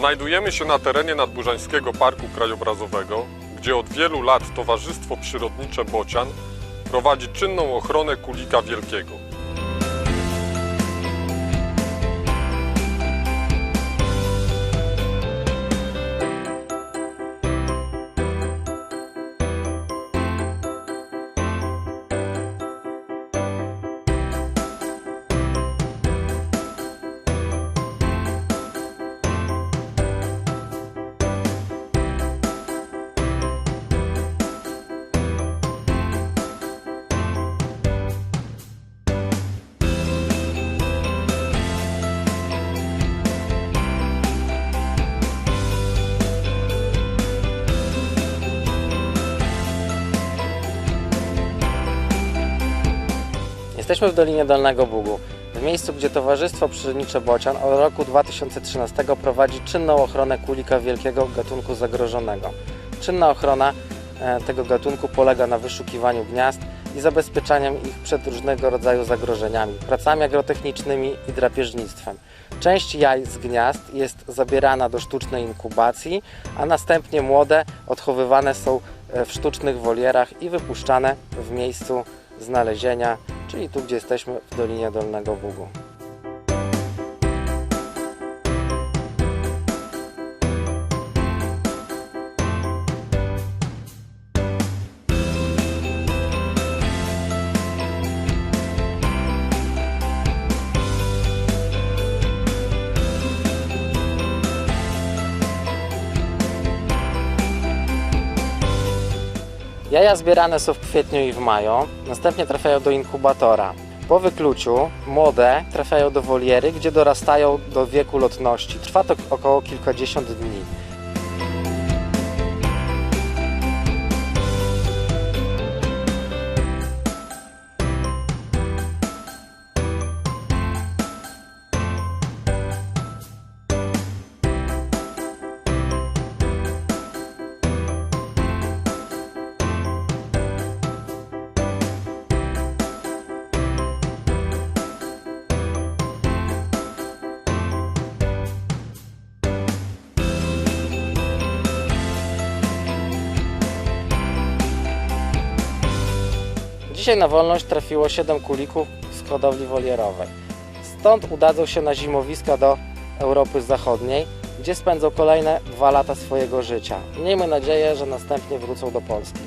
Znajdujemy się na terenie Nadburzańskiego Parku Krajobrazowego, gdzie od wielu lat Towarzystwo Przyrodnicze Bocian prowadzi czynną ochronę kulika wielkiego. Jesteśmy w Dolinie Dolnego Bugu, w miejscu, gdzie Towarzystwo Przyrodnicze Bocian od roku 2013 prowadzi czynną ochronę kulika wielkiego gatunku zagrożonego. Czynna ochrona e, tego gatunku polega na wyszukiwaniu gniazd i zabezpieczaniu ich przed różnego rodzaju zagrożeniami, pracami agrotechnicznymi i drapieżnictwem. Część jaj z gniazd jest zabierana do sztucznej inkubacji, a następnie młode odchowywane są e, w sztucznych wolierach i wypuszczane w miejscu znalezienia, czyli tu, gdzie jesteśmy w Dolinie Dolnego Bugu. Jaja zbierane są w kwietniu i w maju, następnie trafiają do inkubatora. Po wykluciu młode trafiają do woliery, gdzie dorastają do wieku lotności. Trwa to około kilkadziesiąt dni. Dzisiaj na wolność trafiło 7 kulików z hodowli wolierowej. Stąd udadzą się na zimowiska do Europy Zachodniej, gdzie spędzą kolejne dwa lata swojego życia. Miejmy nadzieję, że następnie wrócą do Polski.